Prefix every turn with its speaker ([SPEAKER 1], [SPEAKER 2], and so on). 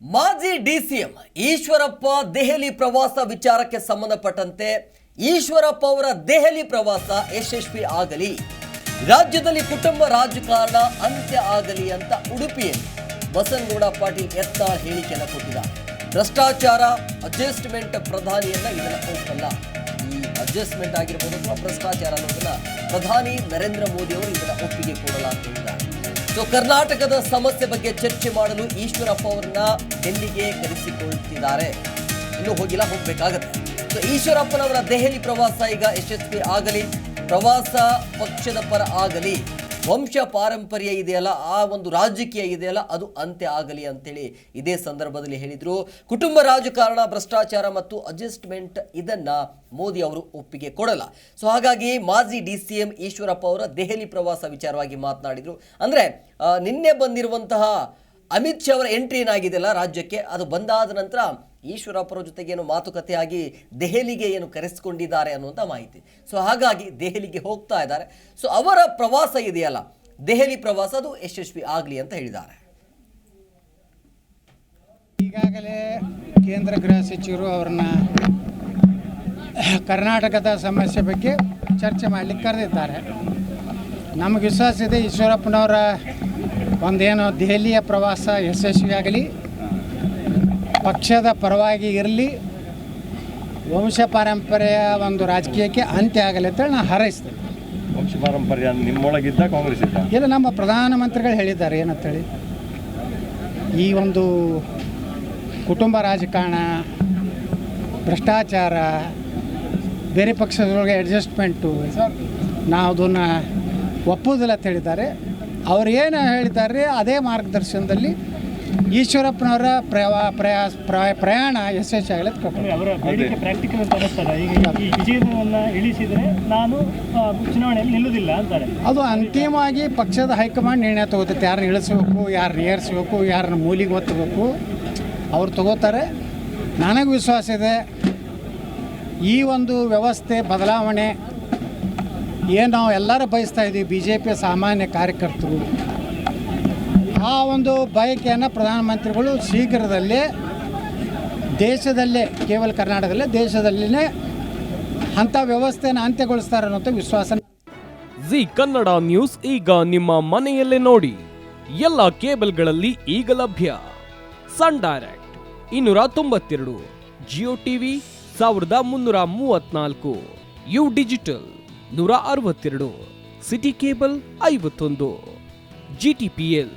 [SPEAKER 1] ಮಾಜಿ ಡಿಸಿಎಂ ಈಶ್ವರಪ್ಪ ದೆಹಲಿ ಪ್ರವಾಸ ವಿಚಾರಕ್ಕೆ ಸಂಬಂಧಪಟ್ಟಂತೆ ಈಶ್ವರಪ್ಪ ಅವರ ದೆಹಲಿ ಪ್ರವಾಸ ಯಶಸ್ವಿ ಆಗಲಿ. ರಾಜ್ಯದಲ್ಲಿ ಕುಟುಂಬ ರಾಜಕಾರಣ ಅಂತ್ಯ ಆಗಲಿ ಅಂತ ಉಡುಪಿಯಲ್ಲಿ ಬಸನಗೌಡ ಪಾಟೀಲ್ ಎತ್ತ ಹೇಳಿಕೆಯನ್ನು ಕೊಟ್ಟಿದ್ದಾರೆ. ಭ್ರಷ್ಟಾಚಾರ ಅಡ್ಜಸ್ಟ್ಮೆಂಟ್ ಪ್ರಧಾನಿಯನ್ನ ಇದನ್ನ ಒಪ್ಪಲ್ಲ ಈ ಅಡ್ಜಸ್ಟ್ಮೆಂಟ್ ಆಗಿರ್ಬೋದು ಅಥವಾ ಭ್ರಷ್ಟಾಚಾರ ಅನ್ನೋದನ್ನ ಪ್ರಧಾನಿ ನರೇಂದ್ರ ಮೋದಿ ಅವರು ಇದನ್ನ ಒಪ್ಪಿಗೆ ಸೊ ಕರ್ನಾಟಕದ ಸಮಸ್ಯೆ ಬಗ್ಗೆ ಚರ್ಚೆ ಮಾಡಲು ಈಶ್ವರಪ್ಪ ಅವರನ್ನ ಡೆಲ್ಲಿಗೆ ಕರೆಸಿಕೊಳ್ತಿದ್ದಾರೆ. ಇನ್ನೂ ಹೋಗಿಲ್ಲ, ಹೋಗ್ಬೇಕಾಗತ್ತೆ. ಸೊ ಈಶ್ವರಪ್ಪನವರ ದೆಹಲಿ ಪ್ರವಾಸ ಈಗ ಯಶಸ್ವಿ ಆಗಲಿ. ಪ್ರವಾಸ ಪಕ್ಷದ ಪರ ಆಗಲಿ. ವಂಶ ಪಾರಂಪರ್ಯ ಇದೆಯಲ್ಲ, ಆ ಒಂದು ರಾಜಕೀಯ ಇದೆಯಲ್ಲ, ಅದು ಅಂತ್ಯ ಆಗಲಿ ಅಂತೇಳಿ ಇದೇ ಸಂದರ್ಭದಲ್ಲಿ ಹೇಳಿದರು. ಕುಟುಂಬ ರಾಜಕಾರಣ, ಭ್ರಷ್ಟಾಚಾರ ಮತ್ತು ಅಡ್ಜಸ್ಟ್ಮೆಂಟ್ ಇದನ್ನ ಮೋದಿ ಅವರು ಒಪ್ಪಿಗೆ ಕೊಡಲ್ಲ. ಸೊ ಹಾಗಾಗಿ ಮಾಜಿ ಡಿ ಸಿ ಎಂ ಈಶ್ವರಪ್ಪ ಅವರ ದೆಹಲಿ ಪ್ರವಾಸ ವಿಚಾರವಾಗಿ ಮಾತನಾಡಿದರು. ಅಂದರೆ ನಿನ್ನೆ ಬಂದಿರುವಂತಹ ಅಮಿತ್ ಶಾ ಅವರ ಎಂಟ್ರಿ ಏನಾಗಿದೆಯಲ್ಲ ರಾಜ್ಯಕ್ಕೆ, ಅದು ಬಂದಾದ ನಂತರ ಈಶ್ವರಪ್ಪರ ಜೊತೆಗೆ ಏನು ಮಾತುಕತೆ ಆಗಿ ದೆಹಲಿಗೆ ಏನು ಕರೆಸಿಕೊಂಡಿದ್ದಾರೆ ಅನ್ನುವಂಥ ಮಾಹಿತಿ. ಸೊ ಹಾಗಾಗಿ ದೆಹಲಿಗೆ ಹೋಗ್ತಾ ಇದ್ದಾರೆ. ಸೊ ಅವರ ಪ್ರವಾಸ ಇದೆಯಲ್ಲ. ದೆಹಲಿ ಪ್ರವಾಸ ಅದು ಯಶಸ್ವಿ ಆಗಲಿ ಅಂತ ಹೇಳಿದ್ದಾರೆ.
[SPEAKER 2] ಈಗಾಗಲೇ ಕೇಂದ್ರ ಗೃಹ ಸಚಿವರು ಅವ್ರನ್ನ ಕರ್ನಾಟಕದ ಸಮಸ್ಯೆ ಬಗ್ಗೆ ಚರ್ಚೆ ಮಾಡಲಿಕ್ಕೆ ಕರೆದಿದ್ದಾರೆ. ನಮಗೆ ವಿಶ್ವಾಸ ಇದೆ ಈಶ್ವರಪ್ಪನವರ ಒಂದೇನೋ ದೆಹಲಿಯ ಪ್ರವಾಸ ಯಶಸ್ವಿಯಾಗಲಿ ಪಕ್ಷದ ಪರವಾಗಿ ಇರಲಿ ವಂಶ ಪಾರಂಪರ್ಯ ಒಂದು ರಾಜಕೀಯಕ್ಕೆ ಅಂತ್ಯ ಆಗಲಿ ಅಂತೇಳಿ ನಾನು ಹಾರೈಸ್ತೇನೆ.
[SPEAKER 3] ವಂಶ ಪಾರಂಪರ್ಯ ನಿಮ್ಮೊಳಗಿದ್ದ ಕಾಂಗ್ರೆಸ್ ಇದ್ದ?
[SPEAKER 2] ಇಲ್ಲ ನಮ್ಮ ಪ್ರಧಾನಮಂತ್ರಿಗಳು ಹೇಳಿದ್ದಾರೆ ಏನಂತೇಳಿ ಈ ಒಂದು ಕುಟುಂಬ ರಾಜಕಾರಣ ಭ್ರಷ್ಟಾಚಾರ ಬೇರೆ ಪಕ್ಷದೊಳಗೆ ಅಡ್ಜಸ್ಟ್ಮೆಂಟು ನಾವು ಅದನ್ನು ಒಪ್ಪುವುದಿಲ್ಲ ಅಂತ ಹೇಳಿದ್ದಾರೆ. ಅವ್ರು ಏನು ಹೇಳಿದ್ದಾರೆ ಅದೇ ಮಾರ್ಗದರ್ಶನದಲ್ಲಿ ಈಶ್ವರಪ್ಪನವರ ಪ್ರವಾ ಪ್ರಯಾಸ ಪ್ರಯ ಪ್ರಯಾಣ ಯಶಸ್ವಿ ಆಗಲಿ.
[SPEAKER 4] ಅವರ ಬೇಡಿಕೆ ಪ್ರಾಕ್ಟಿಕಲ್ ಅಂತ ಈಗ ಈ ವಿಜಯವನ್ನು ಇಳಿಸಿದರೆ ನಾನು ಚುನಾವಣೆಯಲ್ಲಿ ನಿಲ್ಲುವುದಿಲ್ಲ ಅಂತಾರೆ.
[SPEAKER 2] ಅದು ಅಂತಿಮವಾಗಿ ಪಕ್ಷದ ಹೈಕಮಾಂಡ್ ನಿರ್ಣಯ ತಗೋತೈತೆ. ಯಾರನ್ನ ಇಳಿಸ್ಬೇಕು ಯಾರನ್ನ ಏರಿಸ್ಬೇಕು ಯಾರನ್ನ ಮೂಲಿಗೆ ಒತ್ತಬೇಕು ಅವ್ರು ತಗೋತಾರೆ. ನನಗೆ ವಿಶ್ವಾಸ ಇದೆ. ಈ ಒಂದು ವ್ಯವಸ್ಥೆ ಬದಲಾವಣೆ ಏನು ನಾವು ಎಲ್ಲರೂ ಬಯಸ್ತಾ ಇದ್ದೀವಿ ಬಿ ಜೆ ಪಿ ಸಾಮಾನ್ಯ ಕಾರ್ಯಕರ್ತರು. ಆ ಒಂದು ಬಯಕೆಯನ್ನು ಪ್ರಧಾನಮಂತ್ರಿಗಳು ಶೀಘ್ರದಲ್ಲೇ ದೇಶದಲ್ಲೇ, ಕೇವಲ ಕರ್ನಾಟಕದಲ್ಲೇ ದೇಶದಲ್ಲೇ ಅಂಥ ವ್ಯವಸ್ಥೆಯನ್ನು ಅಂತ್ಯಗೊಳಿಸ್ತಾರೆ ಅನ್ನೋಂಥ ವಿಶ್ವಾಸ.
[SPEAKER 5] ಜಿ ಕನ್ನಡ ನ್ಯೂಸ್ ಈಗ ನಿಮ್ಮ ಮನೆಯಲ್ಲೇ ನೋಡಿ. ಎಲ್ಲ ಕೇಬಲ್ಗಳಲ್ಲಿ ಈಗ ಲಭ್ಯ. ಸನ್ ಡೈರೆಕ್ಟ್ ಇನ್ನೂರ ತೊಂಬತ್ತೆರಡು, ಜಿಯೋ ಟಿವಿ ಸಾವಿರದ ಮುನ್ನೂರ ಮೂವತ್ನಾಲ್ಕು, ಯು ಡಿಜಿಟಲ್ ನೂರ ಅರವತ್ತೆರಡು, ಸಿಟಿ ಕೇಬಲ್ ಐವತ್ತೊಂದು, ಜಿ ಟಿ ಪಿ ಎಲ್